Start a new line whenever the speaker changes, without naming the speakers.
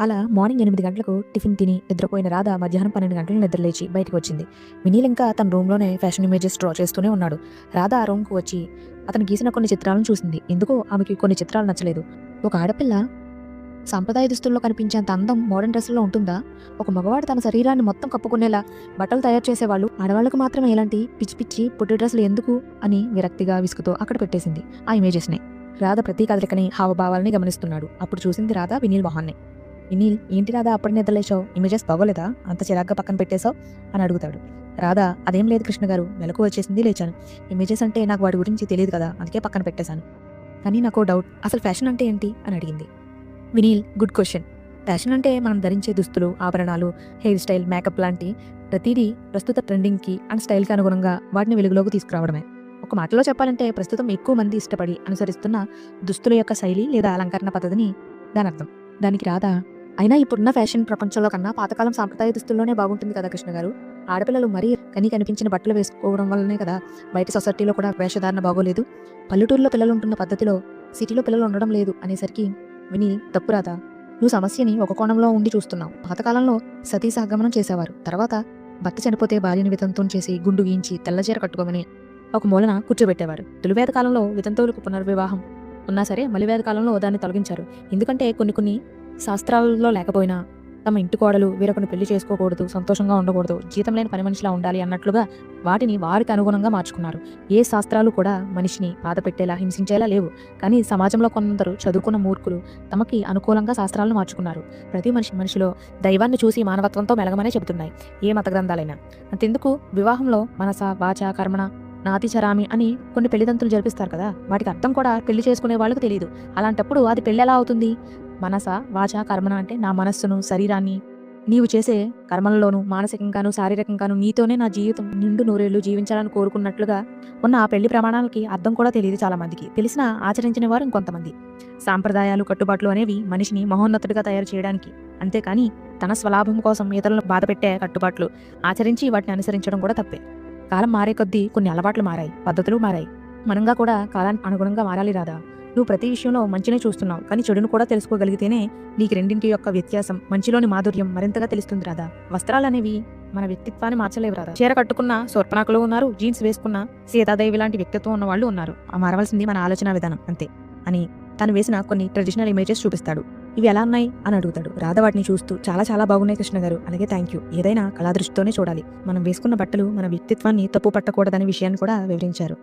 అలా మార్నింగ్ ఎనిమిది గంటలకు టిఫిన్ తిని నిద్రపోయిన రాధ మధ్యాహ్నం పన్నెండు గంటలకు నిద్రలేచి బయటకు వచ్చింది. వినీల్ ఇంకా తన రూమ్లోనే ఫ్యాషన్ ఇమేజెస్ డ్రా చేస్తూనే ఉన్నాడు. రాధ ఆ రూమ్కు వచ్చి అతను గీసిన కొన్ని చిత్రాలను చూసింది. ఎందుకో ఆమెకి కొన్ని చిత్రాలు నచ్చలేదు. ఒక ఆడపిల్ల సాంప్రదాయ దుస్తుల్లో కనిపించేంత అందం మోడర్న్ డ్రెస్సుల్లో ఉంటుందా? ఒక మగవాడు తన శరీరాన్ని మొత్తం కప్పుకునేలా బట్టలు తయారు చేసేవాళ్ళు ఆడవాళ్ళకు మాత్రమే ఇలాంటి పిచ్చి పిచ్చి పుట్టి డ్రెస్సులు ఎందుకు అని విరక్తిగా విసుగుతో అక్కడ పెట్టేసింది ఆ ఇమేజెస్ని రాధ ప్రతి కదలికని హావభావాలని గమనిస్తున్నాడు. అప్పుడు చూసింది రాధ వినీల్ మొహాన్ని. వినీల్ ఏంటి రాధా అప్పుడు నిద్రలేచావు? ఇమేజెస్ బాగోలేదా? అంత చిరాగ్గా పక్కన పెట్టేశావు? అని అడుగుతాడు. రాధా అదేం లేదు కృష్ణ గారు. మెలకు వచ్చేసింది లేచాను. ఇమేజెస్ అంటే నాకు వాడి గురించి తెలియదు కదా. అందుకే పక్కన పెట్టేశాను. కానీ నాకు డౌట్. అసలు ఫ్యాషన్ అంటే ఏంటి? అని అడిగింది. Vineel good question. ఫ్యాషన్ అంటే మనం ధరించే దుస్తులు ఆభరణాలు హెయిర్ స్టైల్ మేకప్ లాంటి ప్రతిదీ ప్రస్తుత ట్రెండింగ్కి అండ్ స్టైల్కి అనుగుణంగా వాటిని వెలుగులోకి తీసుకురావడమే. ఒక మాటలో చెప్పాలంటే ప్రస్తుతం ఎక్కువ మంది ఇష్టపడి అనుసరిస్తున్న దుస్తుల యొక్క శైలి లేదా అలంకరణ పద్ధతిని దాని అర్థం దానికి రాదా అయినా ఇప్పుడున్న ఫ్యాషన్ ప్రపంచంలో కన్నా పాతకాలం సాంప్రదాయ దుస్తుల్లోనే బాగుంటుంది కదా కృష్ణ గారు. ఆడపిల్లలు మరీ కని కనిపించిన బట్టలు వేసుకోవడం వల్లనే కదా బయట సొసైటీలో కూడా వేషధారణ బాగోలేదు. పల్లెటూరులో పిల్లలు ఉంటున్న పద్ధతిలో సిటీలో పిల్లలు ఉండడం లేదు అనేసరికి విని తప్పురాదా నువ్వు సమస్యని ఒక కోణంలో ఉండి చూస్తున్నావు. పాతకాలంలో సతీ సహగమనం చేసేవారు. తర్వాత భర్త చనిపోతే భార్యని వితంతం చేసి గుండు గీయించి తెల్లచీర కట్టుకోమని ఒక మూలన కూర్చోబెట్టేవారు. తొలివేద కాలంలో వితంతువులకు పునర్వివాహం ఉన్నా సరే మలివేద కాలంలో దాన్ని తొలగించారు. ఎందుకంటే కొన్ని కొన్ని శాస్త్రాలలో లేకపోయినా తమ ఇంటి కోడలు వేరొకరిని పెళ్ళి చేసుకోకూడదు సంతోషంగా ఉండకూడదు జీతం లేని పని మనిషిలా ఉండాలి అన్నట్లుగా వాటిని వారికి అనుగుణంగా మార్చుకున్నారు. ఏ శాస్త్రాలు కూడా మనిషిని బాధ పెట్టేలా హింసించేలా లేవు. కానీ సమాజంలో కొందరు చదువుకున్న మూర్ఖులు తమకి అనుకూలంగా శాస్త్రాలను మార్చుకున్నారు. ప్రతి మనిషి మనిషిలో దైవాన్ని చూసి మానవత్వంతో మెలగమనే చెబుతున్నాయి. ఏ మత గ్రంథాలైనా. అంతెందుకు? వివాహంలో మనస వాచ కర్మణ నాతి చరామి అని కొన్ని పెళ్ళిదంతులు జరిపిస్తారు కదా? వాటికి అర్థం కూడా పెళ్ళి చేసుకునే వాళ్ళకి తెలియదు అలాంటప్పుడు అది పెళ్ళి ఎలా అవుతుంది? మనస వాచ కర్మణ అంటే నా మనస్సును శరీరాన్ని. నీవు చేసే కర్మలలోనూ మానసికంగాను శారీరకంగాను నీతోనే నా జీవితం నిండు నూరేళ్ళు జీవించాలని కోరుకున్నట్లుగా ఉన్న ఆ పెళ్ళి ప్రమాణాలకి అర్థం కూడా తెలియదు చాలా మందికి తెలిసినా ఆచరించిన వారు ఇంకొంతమంది. సాంప్రదాయాలు కట్టుబాట్లు అనేవి మనిషిని మహోన్నతుడిగా తయారు చేయడానికి. అంతేకాని తన స్వలాభం కోసం ఇతరులను బాధపెట్టే కట్టుబాట్లు ఆచరించి వాటిని అనుసరించడం కూడా తప్పే. కాలం మారే కొద్దీ కొన్ని అలవాట్లు మారాయి పద్ధతులు మారాయి. మనంగా కూడా కాలానికి అనుగుణంగా మారాలి రాదా నువ్వు ప్రతి విషయంలో మంచినే చూస్తున్నావు కానీ చెడును కూడా తెలుసుకోగలిగితేనే నీకు రెండింటి యొక్క వ్యత్యాసం మంచిలోని మాధుర్యం మరింతగా తెలుస్తుంది రాదా వస్త్రాలు అనేవి మన వ్యక్తిత్వాన్ని మార్చలేవు రాదా చీర కట్టుకున్న స్వర్పనాకులు ఉన్నారు జీన్స్ వేసుకున్న సీతాదేవి లాంటి వ్యక్తిత్వం ఉన్న వాళ్ళు ఉన్నారు. ఆ మారవలసింది మన ఆలోచన విధానం అంతే. అని తను వేసిన కొన్ని ట్రెడిషనల్ ఇమేజెస్ చూపిస్తాడు. ఇవి ఎలా ఉన్నాయి అని అడుగుతాడు. రాధ వాటిని చూస్తూ చాలా చాలా బాగున్నాయి కృష్ణ గారు అలాగే థ్యాంక్ యూ ఏదైనా కళాదృష్టితోనే చూడాలి. మనం వేసుకున్న బట్టలు మన వ్యక్తిత్వాన్ని తప్పు పట్టకూడదనే విషయాన్ని కూడా వివరించారు.